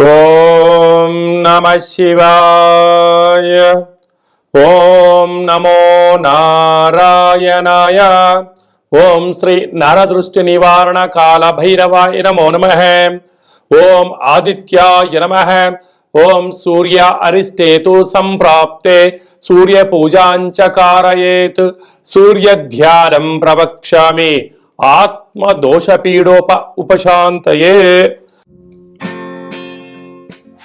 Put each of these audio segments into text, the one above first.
ఓం నమ శివాయ ఓం నమో నారాయణాయ ఓం శ్రీ నరదృష్టి నివారణ కాల భైరవాయ నమో నమ ఓం ఆదిత్యాయ నమ ఓం సూర్య అరిష్టేతు సంప్రాప్తే సూర్య పూజాంచ కారయేత్ సూర్య ధ్యానం ప్రవక్ష్యామి ఆత్మ దోషపీడోప ఉపశాంతయే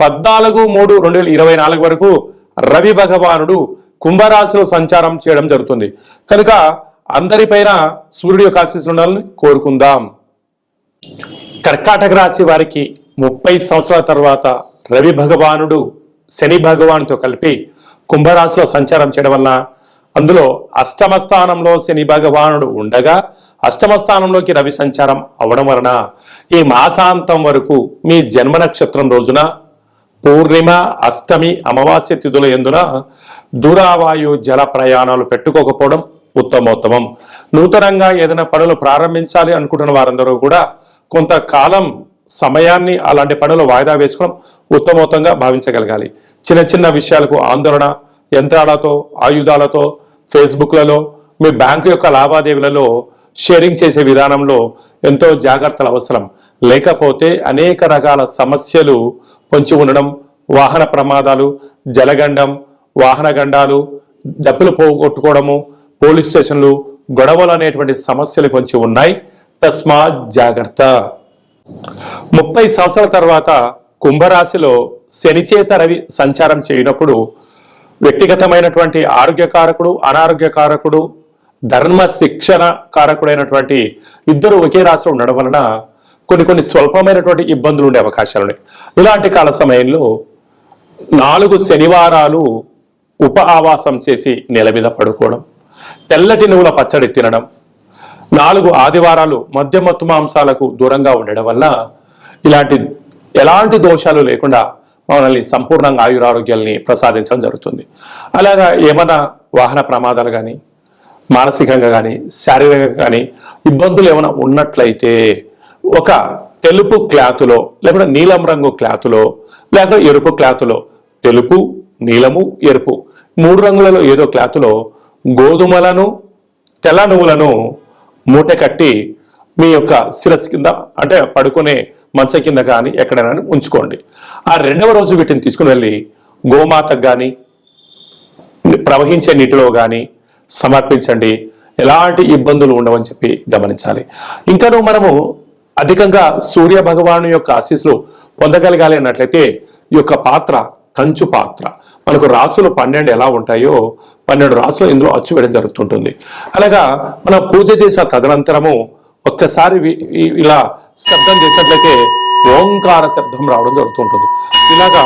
పద్నాలుగు మూడు రెండు వేల ఇరవై నాలుగు వరకు రవి భగవానుడు కుంభరాశిలో సంచారం చేయడం జరుగుతుంది. కనుక అందరిపైన సూర్యుడి యొక్క ఆశీస్సులు ఉండాలని కోరుకుందాం. కర్కాటక రాశి వారికి ముప్పై సంవత్సరాల తర్వాత రవి భగవానుడు శని భగవానుతో కలిపి కుంభరాశిలో సంచారం చేయడం వలన అందులో అష్టమ స్థానంలో శని భగవానుడు ఉండగా అష్టమ స్థానంలోకి రవి సంచారం అవడం వలన ఈ మాసాంతం వరకు మీ జన్మ నక్షత్రం రోజున పూర్ణిమ అష్టమి అమావాస్య తిథుల ఎందున దూరావాయు జల ప్రయాణాలు పెట్టుకోకపోవడం ఉత్తమోత్తమం. నూతనంగా ఏదైనా పనులు ప్రారంభించాలి అనుకుంటున్న వారందరూ కూడా కొంతకాలం సమయాన్ని అలాంటి పనులు వాయిదా వేసుకోవడం ఉత్తమోత్తంగా భావించగలగాలి. చిన్న చిన్న విషయాలకు ఆందోళన యంత్రాలతో ఆయుధాలతో ఫేస్బుక్లలో మీ బ్యాంకు యొక్క లావాదేవీలలో షేరింగ్ చేసే విధానంలో ఎంతో జాగ్రత్తలు అవసరం. లేకపోతే అనేక రకాల సమస్యలు పొంచి ఉండడం వాహన ప్రమాదాలు జలగండం వాహన గండాలు డబ్బులు పోగొట్టుకోవడము పోలీస్ స్టేషన్లు గొడవలు అనేటువంటి సమస్యలు పొంచి ఉన్నాయి. తస్మా జాగ్రత్త. ముప్పై సంవత్సరాల తర్వాత కుంభరాశిలో శనిచేత రవి సంచారం చేయనప్పుడు వ్యక్తిగతమైనటువంటి ఆరోగ్యకారకుడు అనారోగ్యకారకుడు ధర్మ శిక్షణ కారకుడైనటువంటి ఇద్దరు ఒకే రాశిలో ఉండడం వలన కొన్ని కొన్ని స్వల్పమైనటువంటి ఇబ్బందులు ఉండే అవకాశాలు ఉన్నాయి. ఇలాంటి కాల సమయంలో నాలుగు శనివారాలు ఉప ఆవాసం చేసి నెల మీద పడుకోవడం తెల్లటి నువ్వుల పచ్చడి తినడం నాలుగు ఆదివారాలు మద్యమత్తు మాంసాలకు దూరంగా ఉండడం వల్ల ఇలాంటి ఎలాంటి దోషాలు లేకుండా మనల్ని సంపూర్ణంగా ఆయురారోగ్యాల్ని ప్రసాదించడం జరుగుతుంది. అలాగా ఏమైనా వాహన ప్రమాదాలు కానీ మానసికంగా కానీ శారీరకంగా కానీ ఇబ్బందులు ఏమైనా ఉన్నట్లయితే ఒక తెలుపు క్లాతులో లేకుంటే నీలం రంగు క్లాతులో లేక ఎరుపు క్లాతులో. తెలుపు నీలము ఎరుపు. మూడు రంగులలో ఏదో క్లాతులో గోధుమలను తెల్ల నువ్వులను మూట కట్టి మీ యొక్క శిరస్సు కింద అంటే పడుకునే మంచ కింద కానీ ఎక్కడైనా ఉంచుకోండి. ఆ రెండవ రోజు వీటిని తీసుకుని వెళ్ళి గోమాతకు కానీ ప్రవహించే నీటిలో కానీ సమర్పించండి. ఎలాంటి ఇబ్బందులు ఉండవని చెప్పి గమనించాలి. ఇంకను మనము అధికంగా సూర్య భగవాను యొక్క ఆశీస్సులు పొందగలగాలి అన్నట్లయితే ఈ యొక్క పాత్ర కంచు పాత్ర. మనకు రాసులు పన్నెండు ఎలా ఉంటాయో పన్నెండు రాసులు ఇందులో అచ్చు వేయడం జరుగుతుంటుంది. అలాగా మనం పూజ చేసిన తదనంతరము ఒక్కసారి ఇలా శబ్దం చేసినట్లయితే ఓంకార శబ్దం రావడం జరుగుతుంటుంది. ఇలాగా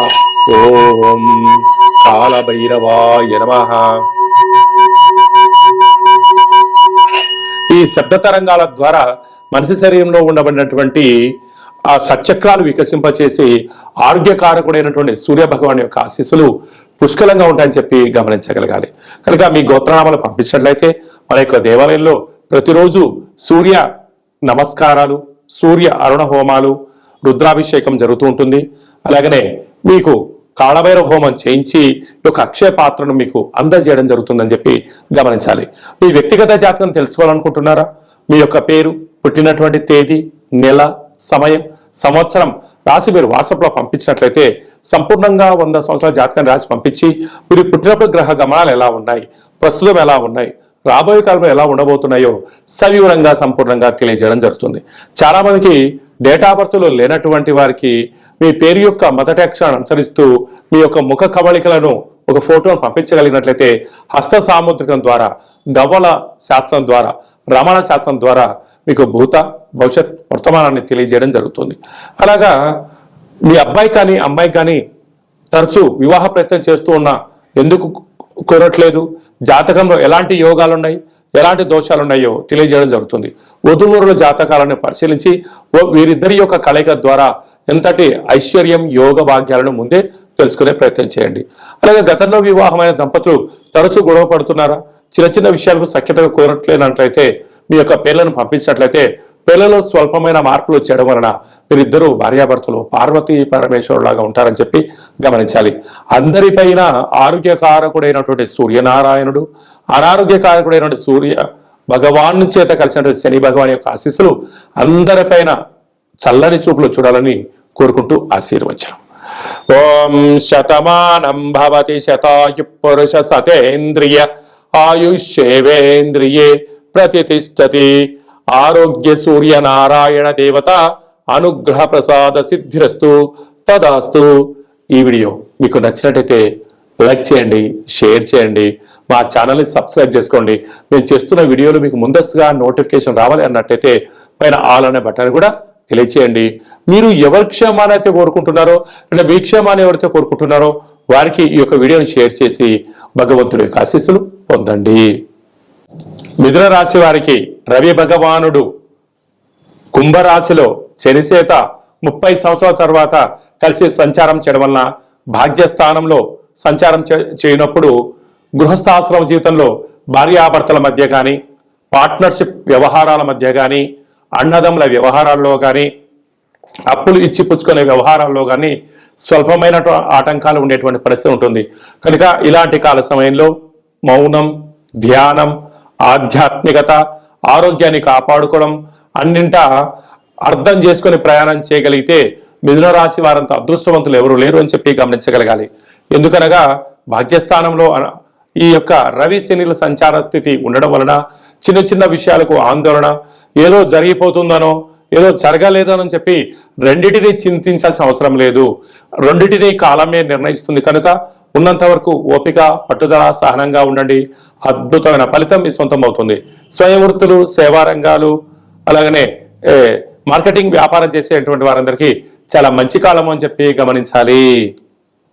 ఓం కాలభైరవాయ నమః. ఈ శబ్ద తరంగాల ద్వారా మనిషి శరీరంలో ఉండబడినటువంటి ఆ సచక్రాలు వికసింపచేసి ఆరోగ్యకారకుడైనటువంటి సూర్య భగవాన్ యొక్క ఆశీస్సులు పుష్కలంగా ఉంటాయని చెప్పి గమనించగలగాలి. కనుక మీ గోత్రనామాలు పంపించినట్లయితే మన యొక్క దేవాలయంలో ప్రతిరోజు సూర్య నమస్కారాలు సూర్య అరుణ హోమాలు రుద్రాభిషేకం జరుగుతూ ఉంటుంది. అలాగనే మీకు కాళభైరవ హోమం చేయించి ఈ యొక్క అక్షయ పాత్రను మీకు అందజేయడం జరుగుతుందని చెప్పి గమనించాలి. మీ వ్యక్తిగత జాతకం తెలుసుకోవాలనుకుంటున్నారా? మీ యొక్క పేరు పుట్టినటువంటి తేదీ నెల సమయం సంవత్సరం రాసి మీరు వాట్సాప్లో పంపించినట్లయితే సంపూర్ణంగా వంద సంవత్సరాల జాతకాన్ని రాసి పంపించి మీరు పుట్టినప్పుడు గ్రహ గమనాలు ఎలా ఉన్నాయి ప్రస్తుతం ఎలా ఉన్నాయి రాబోయే కాలంలో ఎలా ఉండబోతున్నాయో సవివరంగా సంపూర్ణంగా తెలియజేయడం జరుగుతుంది. చాలామందికి మందికి డేటా బర్త్లో లేనటువంటి వారికి మీ పేరు యొక్క మొదటి అక్షరాన్ని అనుసరిస్తూ మీ యొక్క ముఖ కవళికలను ఒక ఫోటోను పంపించగలిగినట్లయితే హస్త సాముద్రికం ద్వారా గవ్వల శాస్త్రం ద్వారా రమణ శాస్త్రం ద్వారా మీకు భూత భవిష్యత్ వర్తమానాన్ని తెలియజేయడం జరుగుతుంది. అలాగా మీ అబ్బాయి కానీ అమ్మాయి కానీ తరచూ వివాహ ప్రయత్నం చేస్తూ ఉన్నా ఎందుకు కోరట్లేదు? జాతకంలో ఎలాంటి యోగాలు ఉన్నాయి ఎలాంటి దోషాలు ఉన్నాయో తెలియజేయడం జరుగుతుంది. వధువరుల జాతకాలను పరిశీలించి వీరిద్దరి యొక్క కలయిక ద్వారా ఎంతటి ఐశ్వర్యం యోగ భాగ్యాలను ముందే తెలుసుకునే ప్రయత్నం చేయండి. అలాగే గతంలో వివాహమైన దంపతులు తరచూ గొడవ పడుతున్నారా? చిన్న చిన్న విషయాలకు సఖ్యతగా కోరట్లేనట్లయితే మీ యొక్క పేర్లను పంపించినట్లయితే పిల్లలు స్వల్పమైన మార్పులు చేయడం వలన వీరిద్దరూ భార్యాభర్తలు పార్వతీ పరమేశ్వరులాగా ఉంటారని చెప్పి గమనించాలి. అందరిపైన ఆరోగ్యకారకుడైనటువంటి సూర్యనారాయణుడు అనారోగ్యకారకుడైనటువంటి సూర్య భగవాను చేత కలిసినటువంటి శని భగవాన్ యొక్క ఆశీస్సులు అందరిపైన చల్లని చూపులు చూడాలని కోరుకుంటూ ఆశీర్వచనం. ఓం శతమానం భవతి శతాయు పురుష సతేంద్రియ ఆయుష్యేవేంద్రియే ప్రతిష్టతి. ఆరోగ్య సూర్య నారాయణ దేవత అనుగ్రహ ప్రసాద సిద్ధిరస్తు. తదాస్తు. ఈ వీడియో మీకు నచ్చినట్టయితే లైక్ చేయండి షేర్ చేయండి మా ఛానల్ని సబ్స్క్రైబ్ చేసుకోండి. మేము చేస్తున్న వీడియోలు మీకు ముందస్తుగా నోటిఫికేషన్ రావాలి అన్నట్టయితే పైన ఆల్ అనే బటన్ కూడా తెలియచేయండి. మీరు ఎవరి క్షేమాన్ని అయితే కోరుకుంటున్నారో లేదా మీ క్షేమాన్ని ఎవరైతే కోరుకుంటున్నారో వారికి ఈ యొక్క వీడియోని షేర్ చేసి భగవంతుడి యొక్క ఆశీస్సులు పొందండి. మిథున రాశి వారికి రవి భగవానుడు. కుంభరాశిలో శనిసేత ముప్పై సంవత్సరాల తర్వాత కలిసి సంచారం చేయడం వలన భాగ్యస్థానంలో సంచారం చే- చేయనప్పుడు గృహస్థాశ్రమ జీవితంలో భార్యాభర్తల మధ్య కానీ పార్ట్నర్షిప్ వ్యవహారాల మధ్య కానీ అన్నదమ్ముల వ్యవహారాల్లో కానీ అప్పులు ఇచ్చి పుచ్చుకునే వ్యవహారాల్లో కానీ స్వల్పమైన ఆటంకాలు ఉండేటువంటి పరిస్థితి ఉంటుంది. కనుక ఇలాంటి కాల సమయంలో మౌనం ధ్యానం ఆధ్యాత్మికత ఆరోగ్యాన్ని కాపాడుకోవడం అన్నింటా అర్థం చేసుకుని ప్రయాణం చేయగలిగితే మిథున రాశి వారంత అదృష్టవంతులు ఎవరు లేరు అని చెప్పి గమనించగలగాలి. ఎందుకనగా భాగ్యస్థానంలో ఈ యొక్క రవి శనిల సంచార స్థితి ఉండడం వలన చిన్న చిన్న విషయాలకు ఆందోళన ఏదో జరిగిపోతుందనో ఏదో జరగలేదనని చెప్పి రెండిటిని చింతించాల్సిన అవసరం లేదు. రెండిటిని కాలమే నిర్ణయిస్తుంది. కనుక ఉన్నంత వరకు ఓపిక పట్టుదల సహనంగా ఉండండి. అద్భుతమైన ఫలితం మీ సొంతం అవుతుంది. స్వయం వృత్తులు సేవా రంగాలు అలాగనే మార్కెటింగ్ వ్యాపారం చేసేటువంటి వారందరికీ చాలా మంచి కాలం అని చెప్పి గమనించాలి.